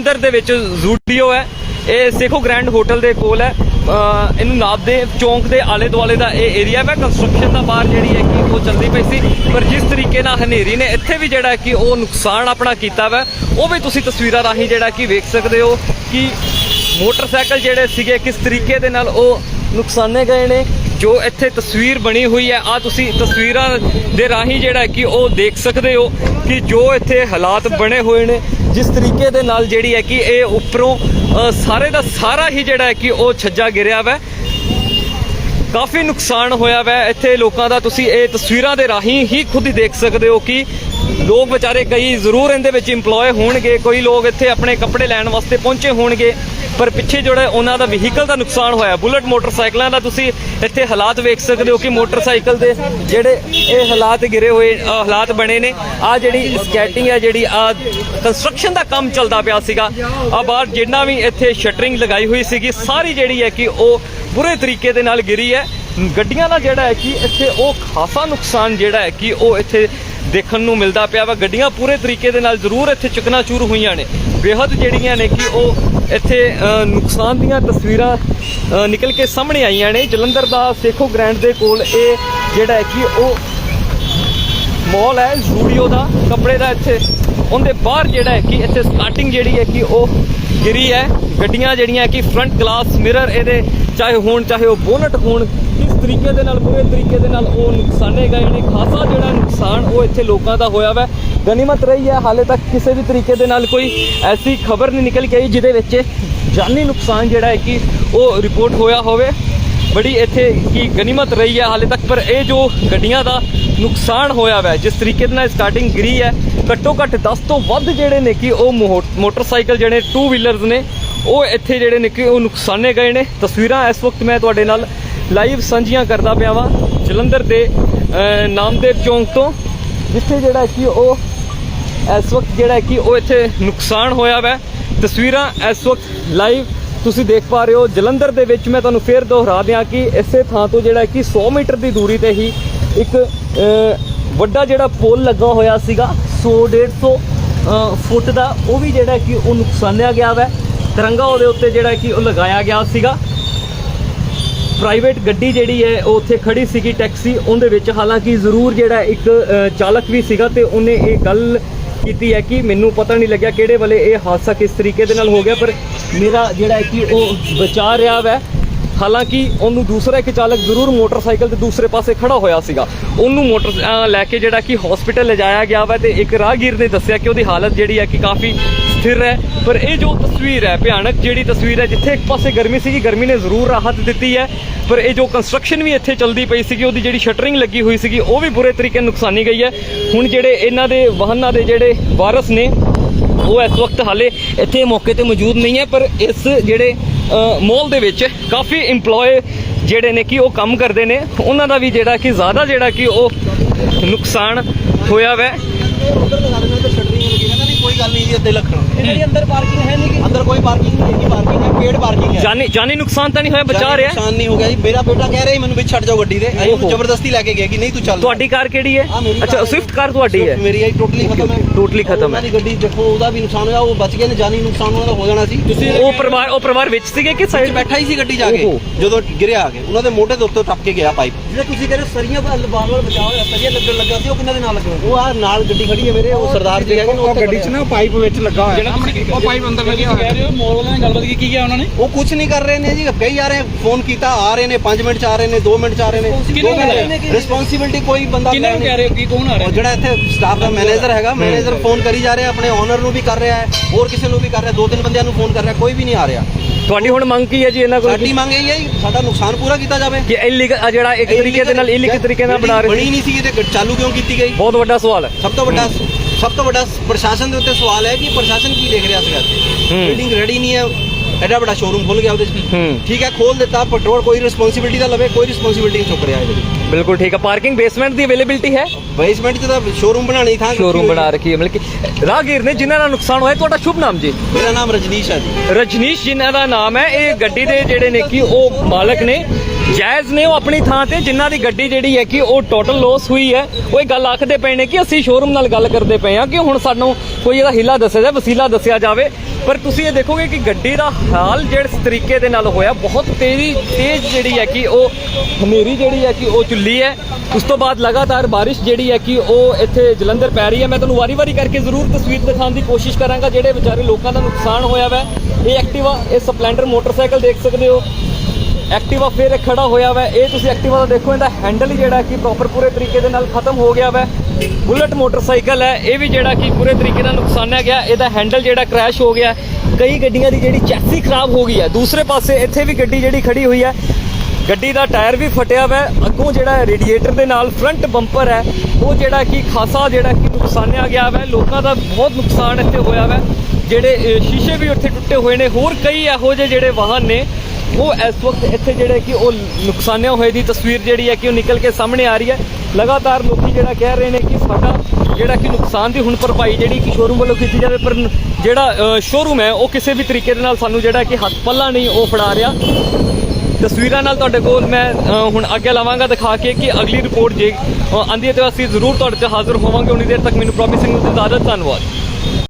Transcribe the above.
ਅੰਦਰ ਦੇ ਵਿੱਚ ਜ਼ੂਡੀਓ ਹੈ। ਇਹ ਸੇਖੋ ਗ੍ਰੈਂਡ ਹੋਟਲ ਦੇ ਕੋਲ ਹੈ। ਇਹਨੂੰ ਇਹਨੂੰ ਨਾਬਦੇ ਚੌਂਕ ਦੇ ਆਲੇ ਦੁਆਲੇ ਦਾ ਇਹ ਏਰੀਆ ਹੈ। ਕੰਸਟਰਕਸ਼ਨ ਦਾ ਬਾਹਰ ਜਿਹੜੀ ਹੈ ਕਿ ਉਹ ਚੱਲਦੀ ਪਈ ਸੀ। ਪਰ ਜਿਸ ਤਰੀਕੇ ਨਾਲ ਹਨੇਰੀ ਨੇ ਇੱਥੇ ਵੀ ਜਿਹੜਾ ਕਿ ਉਹ ਨੁਕਸਾਨ ਆਪਣਾ ਕੀਤਾ ਵਾ, ਉਹ ਵੀ ਤੁਸੀਂ ਤਸਵੀਰਾਂ ਰਾਹੀਂ ਜਿਹੜਾ ਕਿ ਵੇਖ ਸਕਦੇ ਹੋ ਕਿ ਮੋਟਰਸਾਈਕਲ ਜਿਹੜੇ ਸੀਗੇ, ਕਿਸ ਤਰੀਕੇ ਦੇ ਨਾਲ ਉਹ ਨੁਕਸਾਨੇ ਗਏ ਨੇ। ਜੋ ਇੱਥੇ ਤਸਵੀਰ ਬਣੀ ਹੋਈ ਹੈ ਆ ਤੁਸੀਂ ਤਸਵੀਰਾਂ ਦੇ ਰਾਹੀਂ ਜਿਹੜਾ ਕਿ ਉਹ ਦੇਖ ਸਕਦੇ ਹੋ ਕਿ ਜੋ ਇੱਥੇ ਹਾਲਾਤ ਬਣੇ ਹੋਏ ਨੇ, ਜਿਸ ਤਰੀਕੇ ਦੇ ਨਾਲ ਜਿਹੜੀ ਹੈ ਕਿ ਇਹ ਉੱਪਰੋਂ ਸਾਰੇ ਦਾ ਸਾਰਾ ਹੀ ਜਿਹੜਾ ਹੈ ਕਿ ਉਹ ਛੱਜਾ ਗਿਰਿਆ ਵੈ। ਕਾਫੀ ਨੁਕਸਾਨ ਹੋਇਆ ਵੈ। ਇੱਥੇ ਲੋਕਾਂ ਦਾ ਤੁਸੀਂ ਇਹ ਤਸਵੀਰਾਂ ਦੇ ਰਾਹੀਂ ਹੀ ਖੁਦ ਹੀ ਦੇਖ ਸਕਦੇ ਹੋ ਕਿ ਲੋਕ ਵਿਚਾਰੇ ਕਈ ਜ਼ਰੂਰ ਇਹਦੇ ਵਿੱਚ EMPLOY ਹੋਣਗੇ, ਕੋਈ ਲੋਕ ਇੱਥੇ ਆਪਣੇ ਕੱਪੜੇ ਲੈਣ ਵਾਸਤੇ ਪਹੁੰਚੇ ਹੋਣਗੇ। ਪਰ ਪਿੱਛੇ ਜਿਹੜਾ ਉਹਨਾਂ ਦਾ ਵਹੀਕਲ ਦਾ ਨੁਕਸਾਨ ਹੋਇਆ, ਬੁਲਟ ਮੋਟਰਸਾਈਕਲਾਂ ਦਾ, ਤੁਸੀਂ ਇੱਥੇ ਹਾਲਾਤ ਵੇਖ ਸਕਦੇ ਹੋ ਕਿ ਮੋਟਰਸਾਈਕਲ ਦੇ ਜਿਹੜੇ ਇਹ ਹਾਲਾਤ ਗਿਰੇ ਹੋਏ ਹਾਲਾਤ ਬਣੇ ਨੇ। ਆ ਜਿਹੜੀ ਸਕੈਟਿੰਗ ਹੈ ਜਿਹੜੀ ਆ ਕੰਸਟਰਕਸ਼ਨ ਦਾ ਕੰਮ ਚੱਲਦਾ ਪਿਆ ਸੀਗਾ ਆ ਬਾਹਰ ਜਿੰਨਾ ਵੀ ਇੱਥੇ ਸ਼ਟਰਿੰਗ ਲਗਾਈ ਹੋਈ ਸੀਗੀ, ਸਾਰੀ ਜਿਹੜੀ ਹੈ ਕਿ ਉਹ ਬੁਰੇ ਤਰੀਕੇ ਦੇ ਨਾਲ ਗਿਰੀ ਹੈ। ਗੱਡੀਆਂ ਦਾ ਜਿਹੜਾ ਹੈ ਕਿ ਇੱਥੇ ਉਹ ਖਾਸਾ ਨੁਕਸਾਨ ਜਿਹੜਾ ਹੈ ਕਿ ਉਹ ਇੱਥੇ ਦੇਖਣ ਨੂੰ ਮਿਲਦਾ ਪਿਆ ਵਾ। ਗੱਡੀਆਂ ਪੂਰੇ ਤਰੀਕੇ ਦੇ ਨਾਲ ਜ਼ਰੂਰ ਇੱਥੇ ਚੁਕਨਾਚੂਰ ਹੋਈਆਂ ਨੇ। ਬੇਹੱਦ ਜਿਹੜੀਆਂ ਨੇ ਕਿ ਉਹ ਇੱਥੇ ਨੁਕਸਾਨ ਦੀਆਂ ਤਸਵੀਰਾਂ ਨਿਕਲ ਕੇ ਸਾਹਮਣੇ ਆਈਆਂ ਨੇ। ਜਲੰਧਰ ਦਾ ਸੇਖੋ ਗ੍ਰੈਂਡ ਦੇ ਕੋਲ ਇਹ ਜਿਹੜਾ ਹੈ ਕਿ ਉਹ ਮਾਲ ਹੈ ਜ਼ੂਡੀਓ ਦਾ, ਕੱਪੜੇ ਦਾ ਇੱਥੇ। ਉਹਦੇ ਬਾਹਰ ਜਿਹੜਾ ਹੈ ਕਿ ਇੱਥੇ ਸਟਾਰਟਿੰਗ ਜਿਹੜੀ ਹੈ ਕਿ ਉਹ ਗਿਰੀ ਹੈ। ਗੱਡੀਆਂ ਜਿਹੜੀਆਂ ਕਿ ਫਰੰਟ ਗਲਾਸ ਮਿਰਰ ਇਹਦੇ, ਚਾਹੇ ਹੋਣ, ਚਾਹੇ ਉਹ ਬੋਨਟ ਹੋਣ, ਕਿਸ ਤਰੀਕੇ ਦੇ ਨਾਲ, ਪੂਰੇ ਤਰੀਕੇ ਦੇ ਨਾਲ ਉਹ ਨੁਕਸਾਨੇ ਗਏ ਨੇ। ਖਾਸਾ ਜਿਹੜਾ ਨੁਕਸਾਨ ਉਹ ਇੱਥੇ ਲੋਕਾਂ ਦਾ ਹੋਇਆ ਵੈ। ਗਨੀਮਤ ਰਹੀ ਹੈ, ਹਾਲੇ ਤੱਕ ਕਿਸੇ ਵੀ ਤਰੀਕੇ ਦੇ ਨਾਲ ਕੋਈ ਐਸੀ ਖਬਰ ਨਹੀਂ ਨਿਕਲ ਕੇ ਆਈ, ਜਿਹਦੇ ਵਿੱਚ ਜਾਨੀ ਨੁਕਸਾਨ ਜਿਹੜਾ ਹੈ ਕਿ ਉਹ ਰਿਪੋਰਟ ਹੋਇਆ ਹੋਵੇ। ਬੜੀ ਇੱਥੇ ਕੀ ਗਨੀਮਤ ਰਹੀ ਹੈ ਹਾਲੇ ਤੱਕ, ਪਰ ਇਹ ਜੋ ਗੱਡੀਆਂ ਦਾ ਨੁਕਸਾਨ ਹੋਇਆ ਵੈ। ਜਿਸ ਤਰੀਕੇ ਦੇ ਨਾਲ ਸਟਾਰਟਿੰਗ ਗਿਰੀ ਹੈ, ਘੱਟੋ ਘੱਟ 10 ਤੋਂ ਵੱਧ ਜਿਹੜੇ ਨੇ ਕਿ ਉਹ ਮੋਹ- ਮੋਟਰਸਾਈਕਲ ਜਿਹੜੇ ਟੂ ਵੀਲਰਸ ਨੇ, ਉਹ ਇੱਥੇ ਜਿਹੜੇ ਨੇ ਕਿ ਉਹ ਨੁਕਸਾਨੇ ਗਏ ਨੇ। ਤਸਵੀਰਾਂ ਇਸ ਵਕਤ ਮੈਂ ਤੁਹਾਡੇ ਨਾਲ ਲਾਈਵ ਸਾਂਝੀਆਂ ਕਰਦਾ ਪਿਆ ਵਾਂ, ਜਲੰਧਰ ਦੇ ਨਾਮਦੇਵ ਚੌਂਕ ਤੋਂ, ਜਿੱਥੇ ਜਿਹੜਾ ਕਿ ਉਹ ਇਸ ਵਕਤ ਜਿਹੜਾ ਕਿ ਉਹ ਇੱਥੇ ਨੁਕਸਾਨ ਹੋਇਆ ਵੈ। ਤਸਵੀਰਾਂ ਇਸ ਵਕਤ ਲਾਈਵ ਤੁਸੀਂ ਦੇਖ ਪਾ ਰਹੇ ਹੋ। ਜਲੰਧਰ ਦੇ ਵਿੱਚ ਮੈਂ ਤੁਹਾਨੂੰ ਫੇਰ ਦੁਹਰਾ ਦਿਆਂ ਕਿ ਇਸੇ ਥਾਂ ਤੋਂ ਜਿਹੜਾ ਕਿ 100 ਮੀਟਰ ਦੀ ਦੂਰੀ ਤੇ ਹੀ ਇੱਕ ਵੱਡਾ ਜਿਹੜਾ ਪੋਲ ਲੱਗਾ ਹੋਇਆ ਸੀਗਾ 100 150 ਅਹ, ਫੁੱਟ ਦਾ ਉਹ ਵੀ ਜਿਹੜਾ ਕਿ ਉਹ ਨੁਕਸਾਨਿਆ ਗਿਆ ਵੈ। ਤਿਰੰਗਾ ਉਹਦੇ ਉੱਤੇ ਜਿਹੜਾ ਕਿ ਉਹ ਲਗਾਇਆ ਗਿਆ ਸੀਗਾ। ਪ੍ਰਾਈਵੇਟ ਗੱਡੀ ਜਿਹੜੀ ਹੈ ਉਹ ਉੱਥੇ ਖੜੀ ਸੀਗੀ ਟੈਕਸੀ ਉਹਦੇ ਵਿੱਚ ਹਾਲਾਂਕਿ ਜ਼ਰੂਰ ਜਿਹੜਾ ਇੱਕ ਚਾਲਕ ਵੀ ਸੀਗਾ ਤੇ ਉਹਨੇ ਇਹ ਗੱਲ ਕੀਤੀ ਹੈ ਕਿ ਮੈਨੂੰ ਪਤਾ ਨਹੀਂ ਲੱਗਿਆ ਕਿਹੜੇ ਵੇਲੇ ਇਹ ਹਾਦਸਾ ਕਿਸ ਤਰੀਕੇ ਦੇ ਨਾਲ ਹੋ ਗਿਆ ਪਰ ਮੇਰਾ ਜਿਹੜਾ ਕਿ ਉਹ ਬਚਾ ਰਿਹਾ ਵੈ। ਹਾਲਾਂਕਿ ਉਹਨੂੰ ਦੂਸਰਾ ਇੱਕ ਚਾਲਕ ਜ਼ਰੂਰ ਮੋਟਰਸਾਈਕਲ ਦੇ ਦੂਸਰੇ ਪਾਸੇ ਖੜਾ ਹੋਇਆ ਸੀਗਾ। ਉਹਨੂੰ ਮੋਟਰ ਲੈ ਕੇ ਜਿਹੜਾ ਕਿ ਹਸਪੀਟਲ ਲਿਜਾਇਆ ਗਿਆ ਵਾ ਤੇ ਇੱਕ ਰਾਹਗੀਰ ਨੇ ਦੱਸਿਆ ਕਿ ਉਹਦੀ ਹਾਲਤ ਜਿਹੜੀ ਹੈ ਕਿ ਕਾਫੀ ਸਥਿਰ ਹੈ। ਪਰ ਇਹ ਜੋ ਤਸਵੀਰ ਹੈ, ਭਿਆਨਕ ਜਿਹੜੀ ਤਸਵੀਰ ਹੈ, ਜਿੱਥੇ ਇੱਕ ਪਾਸੇ ਗਰਮੀ ਸੀਗੀ, ਗਰਮੀ ਨੇ ਜ਼ਰੂਰ ਰਾਹਤ ਦਿੱਤੀ ਹੈ। ਪਰ ਇਹ ਜੋ ਕੰਸਟਰਕਸ਼ਨ ਵੀ ਇੱਥੇ ਚੱਲਦੀ ਪਈ ਸੀਗੀ, ਉਹਦੀ ਜਿਹੜੀ ਸ਼ਟਰਿੰਗ ਲੱਗੀ ਹੋਈ ਸੀਗੀ, ਉਹ ਵੀ ਬੁਰੇ ਤਰੀਕੇ ਨੁਕਸਾਨੀ ਗਈ ਹੈ। ਹੁਣ ਜਿਹੜੇ ਇਹਨਾਂ ਦੇ ਵਾਹਨਾਂ ਦੇ ਜਿਹੜੇ ਵਾਰਸ ਨੇ, ਉਹ ਇਸ ਵਕਤ ਹਾਲੇ ਇੱਥੇ ਮੌਕੇ ਤੇ ਮੌਜੂਦ ਨਹੀਂ ਹੈ, ਪਰ ਇਸ ਜਿਹੜੇ ਮਾਲ ਦੇ ਵਿੱਚ ਕਾਫੀ EMPLOY ਜਿਹੜੇ ਨੇ ਕਿ ਉਹ ਕੰਮ ਕਰਦੇ ਨੇ। ਉਹਨਾਂ ਦਾ ਵੀ ਜਿਹੜਾ ਕਿ ਜ਼ਿਆਦਾ ਜਿਹੜਾ ਕਿ ਉਹ ਨੁਕਸਾਨ ਹੋਇਆ ਵੈ। ਉਧਰ ਲਗਾ ਦੇਣਾ ਤੇ ਸ਼ਟਰਿੰਗ ਲੱਗੀ ਕਹਿੰਦਾ ਨਹੀਂ ਕੋਈ ਗੱਲ ਨਹੀਂ ਜੀ ਇੱਥੇ ਲੱਖਣ। ਦੀ ਅੰਦਰ ਪਾਰਕਿੰਗ ਹੈ ਨਹੀਂ ਅੰਦਰ ਕੋਈ ਪਾਰਕਿੰਗ ਨਹੀਂ ਹੈਗੀ ਪਾਰਕਿੰਗ ਹੈ ਪੇਡ ਪਾਰਕਿੰਗ ਹੈ ਜਾਨੀ ਜਾਨੀ ਨੁਕਸਾਨ ਤਾਂ ਨਹੀਂ ਹੋਇਆ ਬਚਾ ਰਿਹਾ? ਨੁਕਸਾਨ ਨਹੀਂ ਹੋ ਗਿਆ ਜੀ। ਮੇਰਾ ਬੇਟਾ ਕਹਿ ਰਿਹਾ ਮੈਨੂੰ ਵੀ ਛੱਡ ਜਾਓ ਗੱਡੀ ਤੇ ਅਸੀਂ। ਉਹਨੂੰ ਜ਼ਬਰਦਸਤੀ ਲੈ ਕੇ ਗਏ ਕਿ ਨਹੀਂ ਤੂੰ ਚੱਲ। ਤੁਹਾਡੀ ਕਾਰ ਕਿਹੜੀ ਹੈ? ਮੇਰੀ ਅੱਛਾ ਹੈ। ਸਵਿਫਟ ਕਾਰ ਤੁਹਾਡੀ ਹੈ। ਮੇਰੀ ਆਈ ਟੋਟਲੀ ਖਤਮ ਹੈ। Totally ਖਤਮ ਹੈ। ਦੀ ਗੱਡੀ ਦੇਖੋ ਉਹਦਾ ਵੀ ਨੁਕਸਾਨ ਹੋਇਆ ਉਹ ਬਚ ਗਏ ਨੇ ਜਾਨੀ ਨੁਕਸਾਨ ਉਹਨਾਂ ਦਾ ਹੋ ਜਾਣਾ ਸੀ। ਤੁਸੀਂ ਉਹ ਪਰਿਵਾਰ ਉਹ ਪਰਿਵਾਰ ਵਿੱਚ ਸੀਗੇ ਕਿ ਸਾਈਡ ਬੈਠਾ ਹੀ ਸੀ ਗੱਡੀ ਜਾ ਕੇ। ਜਦੋਂ ਗਿਰਿਆ ਆ ਕੇ। ਉਹਨਾਂ ਦੇ ਮੋਢੇ ਦੇ ਉੱਤੇ ਟੱਪ ਕੇ ਗਿਆ ਪਾਈਪ। ਜਿਹੜੇ ਤੁਸੀਂ ਕਹਿੰਦੇ ਸਰੀਆਂ ਬਾਰ ਬਾਰ ਬਚਾਅ ਹੋਇਆ ਸਰੀਆਂ ਲੱਗਣ ਲੱਗਾ ਸੀ ਉਹ ਕਿੰਨਾਂ ਦੇ ਨਾਲ ਲੱਗਾ ਉਹ ਆ ਨਾਲ ਗੱਡੀ ਖੜੀ ਹੈ ਮੇਰੇ ਉਹ ਸਰਦਾਰ ਜੀ ਹੈਗੇ ਉਹ ਗੱਡੀ 'ਚ ਨਾ ਪਾਈਪ ਵਿੱਚ ਲੱਗਾ ਹੋਇਆ। ਉਹ ਪਾਈਪ ਅੰਦਰ ਲੱਗਿਆ ਹੋਇਆ। ਰਹੇ ਹੋ ਮੋਲ ਵਾਲਿਆਂ ਨੇ ਗੱਲਬਾਤ ਕੀ ਕੀ ਕੀਤਾ ਉਹਨਾਂ ਨੇ? ਉਹ ਕੁਝ ਨਹੀਂ ਕਰ ਰਹੇ ਨੇ ਜੀ। ਕਈ ਆ ਰਹੇ ਫੋਨ ਕੀਤਾ ਆ ਰਹੇ ਨੇ 5 ਮਿੰਟ ਚ ਆ ਰਹੇ ਨੇ 2 ਮਿੰਟ ਚ ਆ ਰਹੇ ਕਿਹਨੂੰ ਕਹਿ ਰਹੇ? ਨੇ ਰਿਸਪੌਂਸਿਬਿਲਟੀ ਕੋਈ ਬੰਦਾ ਕਿਹਨਾਂ ਨੂੰ ਕਹਿ ਰਹੇ ਹੋ ਕੀ ਕੌਣ ਆ ਉਹ ਰਿਹਾ ਜਿਹੜਾ ਇੱਥੇ ਸਟਾਫ ਦਾ ਮੈਨੇਜਰ ਹੈਗਾ ਮੈਨੇਜਰ ਫੋਨ ਕਰੀ ਜਾ ਰਿਹਾ ਆਪਣੇ ਓਨਰ ਨੂੰ ਵੀ ਕਰ ਰਿਹਾ ਹੈ ਹੋਰ ਕਿਸੇ ਨੂੰ ਵੀ ਕਰ ਰਿਹਾ ਦੋ ਤਿੰਨ ਬੰਦਿਆਂ ਨੂੰ ਫੋਨ ਕਰ ਰਿਹਾ ਕੋਈ ਵੀ ਨਹੀਂ ਆ ਰਿਹਾ। ਤੁਹਾਡੀ ਹੁਣ ਮੰਗ ਕੀ ਹੈ ਜੀ ਇਹਨਾਂ ਕੋਲ? ਸਾਡੀ ਮੰਗ ਇਹ ਹੈ ਜੀ, ਸਾਡਾ ਨੁਕਸਾਨ ਪੂਰਾ ਕੀਤਾ ਜਾਵੇ। ਕਿ ਇਲੀਗਲ ਜਿਹੜਾ ਇੱਕ ਤਰੀਕੇ ਦੇ ਨਾਲ ਇਲੀਗਲ ਤਰੀਕੇ ਨਾਲ ਬਣਾ ਰਹੇ ਬਣੀ ਸੀ ਨਹੀਂ ਸੀ ਤੇ ਚਾਲੂ ਕਿਉਂ ਕੀਤੀ ਗਈ? ਬਹੁਤ ਵੱਡਾ ਸਵਾਲ ਹੈ। ਸਭ ਤੋਂ ਵੱਡਾ ਸਭ ਤੋਂ ਵੱਡਾ ਪ੍ਰਸ਼ਾਸਨ ਦੇ ਉੱਤੇ ਸਵਾਲ ਹੈ ਕਿ ਪ੍ਰਸ਼ਾਸਨ ਕੀ ਦੇਖ ਰਿਹਾ ਸੀਗਾ ਇੱਥੇ? ਹੂੰ। ਬਿਲਡਿੰਗ ਰੈਡੀ ਨਹੀਂ ਹੈ ਐਡਾ ਵੱਡਾ ਸ਼ੋਰੂਮ ਖੁੱਲ ਗਿਆ ਉਹਦੇ 'ਚ। ਹੂੰ। ਠੀਕ ਹੈ ਖੋਲ ਦਿੱਤਾ ਪੈਟਰੋਲ ਕੋਈ ਰਿਸਪੌਂਸਿਬਿਲਟੀ ਦਾ ਲਵੇ ਕੋਈ ਰਿਸਪੌਂਸਿਬਿਲਟੀ ਨਹੀਂ ਚੁੱਕ ਰਿਹਾ ਇਹਦੇ ਵਿੱਚ। ਬਿਲਕੁਲ ਠੀਕ ਹੈ ਪਾਰਕਿੰਗ ਬੇਸਮੈਂਟ ਦੀ ਅਵੇਲੇਬਿਲਟੀ ਹੈ? ਬੇਸਮੈਂਟ 'ਚ ਤਾਂ ਸ਼ੋਰੂਮ ਬਣਾਣੀ ਥਾਂ ਸ਼ੋਰੂਮ ਬਣਾ ਰੱਖੀ ਹੈ ਮਤਲਬ ਕਿ ਰਾਹਗੀਰ ਨੇ ਜਿਨ੍ਹਾਂ ਦਾ ਨੁਕਸਾਨ ਹੋਇਆ ਤੁਹਾਡਾ ਸ਼ੁਭ ਨਾਮ ਜੀ? ਮੇਰਾ ਨਾਮ ਰਜਨੀਸ਼ ਹੈ ਜੀ। ਰਜਨੀਸ਼ ਜਿਨ੍ਹਾਂ ਦਾ ਨਾਮ ਹੈ ਇਹ ਗੱਡੀ ਦੇ ਜਿਹੜੇ ਨੇ ਕਿ ਉਹ ਮਾਲਕ ਨੇ ਜਾਇਜ਼ ਨੇ ਉਹ ਆਪਣੀ ਥਾਂ ਤੇ ਜਿਨ੍ਹਾਂ ਦੀ ਗੱਡੀ ਜਿਹੜੀ ਹੈ ਕਿ ਉਹ ਟੋਟਲ ਲਾਸ ਹੋਈ ਹੈ। ਉਹ ਇਹ ਗੱਲ ਆਖਦੇ ਪਏ ਨੇ ਕਿ ਅਸੀਂ ਸ਼ੋਰੂਮ ਨਾਲ ਗੱਲ ਕਰਦੇ ਪਏ ਹਾਂ ਕਿ ਹੁਣ ਸਾਨੂੰ ਕੋਈ ਇਹਦਾ ਹਿੱਲਾ ਦੱਸਿਆ ਜਾਵੇ ਵਸੀਲਾ ਦੱਸਿਆ ਜਾਵੇ। ਪਰ ਤੁਸੀਂ ਇਹ ਦੇਖੋਗੇ ਕਿ ਗੱਡੀ ਦਾ ਹਾਲ ਜਿਹੜੇ ਤਰੀਕੇ ਦੇ ਨਾਲ ਹੋਇਆ, ਬਹੁਤ ਤੇਜ਼ੀ, ਤੇਜ਼ ਜਿਹੜੀ ਹੈ ਕਿ ਉਹ ਹਨੇਰੀ ਜਿਹੜੀ ਹੈ ਕਿ ਉਹ ਚੁੱਲੀ ਹੈ। ਉਸ ਤੋਂ ਬਾਅਦ ਲਗਾਤਾਰ ਬਾਰਿਸ਼ ਜਿਹੜੀ ਹੈ ਕਿ ਉਹ ਇੱਥੇ ਜਲੰਧਰ ਪੈ ਰਹੀ ਹੈ। ਮੈਂ ਤੁਹਾਨੂੰ ਵਾਰੀ-ਵਾਰੀ ਕਰਕੇ ਜ਼ਰੂਰ ਤਸਵੀਰ ਦਿਖਾਉਣ ਦੀ ਕੋਸ਼ਿਸ਼ ਕਰਾਂਗਾ, ਜਿਹੜੇ ਵਿਚਾਰੇ ਲੋਕਾਂ ਦਾ ਨੁਕਸਾਨ ਹੋਇਆ ਵਾ। ਇਹ ਐਕਟਿਵਾ, ਇਹ ਸਪਲੈਂਡਰ ਮੋਟਰਸਾਈਕਲ ਦੇਖ ਸਕਦੇ ਹੋ। ਐਕਟਿਵਾ ਫਿਰ ਇਹ ਖੜਾ ਹੋਇਆ ਵਾ। ਇਹ ਤੁਸੀਂ ਐਕਟਿਵਾ ਦਾ ਦੇਖੋ, ਇਹਦਾ ਹੈਂਡਲ ਹੀ ਜਿਹੜਾ ਕਿ ਪ੍ਰੋਪਰ ਪੂਰੇ ਤਰੀਕੇ ਦੇ ਨਾਲ ਖਤਮ ਹੋ ਗਿਆ ਵਾ। ਬੁਲਟ ਮੋਟਰਸਾਈਕਲ ਹੈ, ਇਹ ਵੀ ਜਿਹੜਾ ਕਿ ਪੂਰੇ ਤਰੀਕੇ ਨਾਲ ਨੁਕਸਾਨਿਆ ਗਿਆ। ਇਹਦਾ ਹੈਂਡਲ ਜਿਹੜਾ ਕ੍ਰੈਸ਼ ਹੋ ਗਿਆ। ਕਈ ਗੱਡੀਆਂ ਦੀ ਜਿਹੜੀ ਚੈਸੀ ਖਰਾਬ ਹੋ ਗਈ ਹੈ। ਦੂਸਰੇ ਪਾਸੇ ਇੱਥੇ ਵੀ ਗੱਡੀ ਜਿਹੜੀ ਖੜੀ ਹੋਈ ਹੈ। ਗੱਡੀ ਦਾ ਟਾਇਰ ਵੀ ਫਟਿਆ ਵਾ। ਅੱਗੋਂ ਜਿਹੜਾ ਰੇਡੀਏਟਰ ਦੇ ਨਾਲ ਫਰੰਟ ਬੰਪਰ ਹੈ। ਉਹ ਜਿਹੜਾ ਕਿ ਖਾਸਾ ਜਿਹੜਾ ਕਿ ਨੁਕਸਾਨਿਆ ਗਿਆ ਵਾ। ਲੋਕਾਂ ਦਾ ਬਹੁਤ ਨੁਕਸਾਨ ਇੱਥੇ ਹੋਇਆ ਵਾ। ਜਿਹੜੇ ਸ਼ੀਸ਼ੇ ਵੀ ਉੱਥੇ ਟੁੱਟੇ ਹੋਏ ਨੇ। ਹੋਰ ਕਈ ਇਹੋ ਜਿਹੇ ਜਿਹੜੇ ਵਾਹਨ ਨੇ, ਉਹ ਇਸ ਵਕਤ ਇੱਥੇ ਜਿਹੜੇ ਕਿ ਉਹ ਨੁਕਸਾਨਿਆ ਹੋਏ ਦੀ ਤਸਵੀਰ ਜਿਹੜੀ ਹੈ ਕਿ ਉਹ ਨਿਕਲ ਕੇ ਸਾਹਮਣੇ ਆ ਰਹੀ ਹੈ। ਲਗਾਤਾਰ ਲੋਕੀ ਜਿਹੜਾ ਕਹਿ ਰਹੇ ਨੇ ਕਿ ਸਾਡਾ ਜਿਹੜਾ ਕਿ ਨੁਕਸਾਨ ਦੀ ਹੁਣ ਭਰਪਾਈ ਜਿਹੜੀ ਕਿ ਸ਼ੋਰੂਮ ਵੱਲੋਂ ਕੀਤੀ ਜਾਵੇ ਪਰ ਜਿਹੜਾ ਸ਼ੋਰੂਮ ਹੈ ਉਹ ਕਿਸੇ ਵੀ ਤਰੀਕੇ ਦੇ ਨਾਲ ਸਾਨੂੰ ਜਿਹੜਾ ਕਿ ਹੱਥ ਪੱਲਾ ਨਹੀਂ ਉਹ ਫੜਾ ਰਿਹਾ। ਤਸਵੀਰਾਂ ਨਾਲ ਤੁਹਾਡੇ ਕੋਲ ਮੈਂ ਹੁਣ ਅੱਗੇ ਲਾਵਾਂਗਾ ਦਿਖਾ ਕੇ ਕਿ ਅਗਲੀ ਰਿਪੋਰਟ ਜੇ ਅ, ਆਉਂਦੀ ਹੈ ਤਾਂ ਅਸੀਂ ਜ਼ਰੂਰ ਤੁਹਾਡੇ 'ਚ ਹਾਜ਼ਰ ਹੋਵਾਂਗੇ। ਉਨੀ ਦੇਰ ਤੱਕ ਮੈਨੂੰ ਪ੍ਰੋਮਿਸਿੰਗ ਨੂੰ ਇਜਾਜ਼ਤ ਧੰਨਵਾਦ।